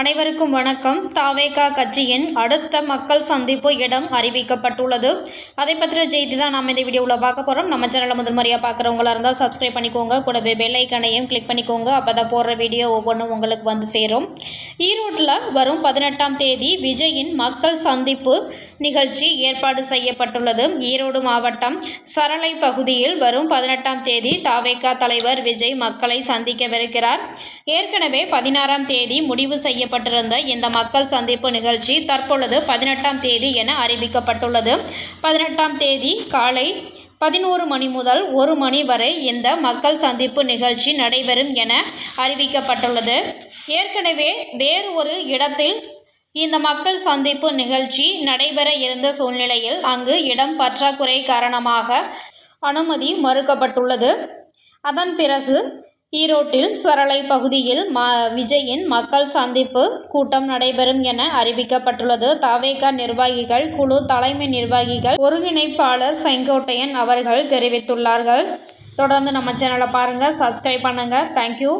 அனைவருக்கும் வணக்கம். தாவேகா கட்சியின் அடுத்த மக்கள் சந்திப்பு இடம் அறிவிக்கப்பட்டுள்ளது. அதை பற்றிய செய்தி தான் நம்ம இந்த வீடியோவில் பார்க்க போகிறோம் நம்ம சேனலை முதல் முறையாக பார்க்குறவங்களா இருந்தால் சப்ஸ்கிரைப் பண்ணிக்கோங்க. கூடவே பெல்லைக்கனையும் கிளிக் பண்ணிக்கோங்க. அப்போ தான் போடுற வீடியோ ஒவ்வொன்றும் உங்களுக்கு வந்து சேரும். ஈரோட்டில் வரும் பதினெட்டாம் தேதி விஜயின் மக்கள் சந்திப்பு நிகழ்ச்சி ஏற்பாடு செய்யப்பட்டுள்ளது. ஈரோடு மாவட்டம் சரளை பகுதியில் வரும் பதினெட்டாம் தேதி தாவேகா தலைவர் விஜய் மக்களை சந்திக்கவிருக்கிறார். ஏற்கனவே பதினாறாம் தேதி முடிவு செய்ய செய்யப்பட்டிருந்த இந்த மக்கள் சந்திப்பு நிகழ்ச்சி தற்பொழுது பதினெட்டாம் தேதி என அறிவிக்கப்பட்டுள்ளது. பதினெட்டாம் தேதி காலை பதினோரு மணி முதல் ஒரு மணி வரை இந்த மக்கள் சந்திப்பு நிகழ்ச்சி நடைபெறும் என அறிவிக்கப்பட்டுள்ளது. ஏற்கனவே வேறு ஒரு இடத்தில் இந்த மக்கள் சந்திப்பு நிகழ்ச்சி நடைபெற இருந்த சூழ்நிலையில் அங்கு இடம் பற்றாக்குறை காரணமாக அனுமதி மறுக்கப்பட்டுள்ளது. அதன் பிறகு ஈரோட்டில் சரளை பகுதியில் ம விஜயின் மக்கள் சந்திப்பு கூட்டம் நடைபெறும் என அறிவிக்கப்பட்டுள்ளது. தவேகா நிர்வாகிகள் குழு தலைமை நிர்வாகிகள் ஒருங்கிணைப்பாளர் செங்கோட்டையன் அவர்கள் தெரிவித்துள்ளார்கள். தொடர்ந்து நம்ம சேனலை பாருங்கள் சப்ஸ்கிரைப் பண்ணுங்கள் தேங்க்யூ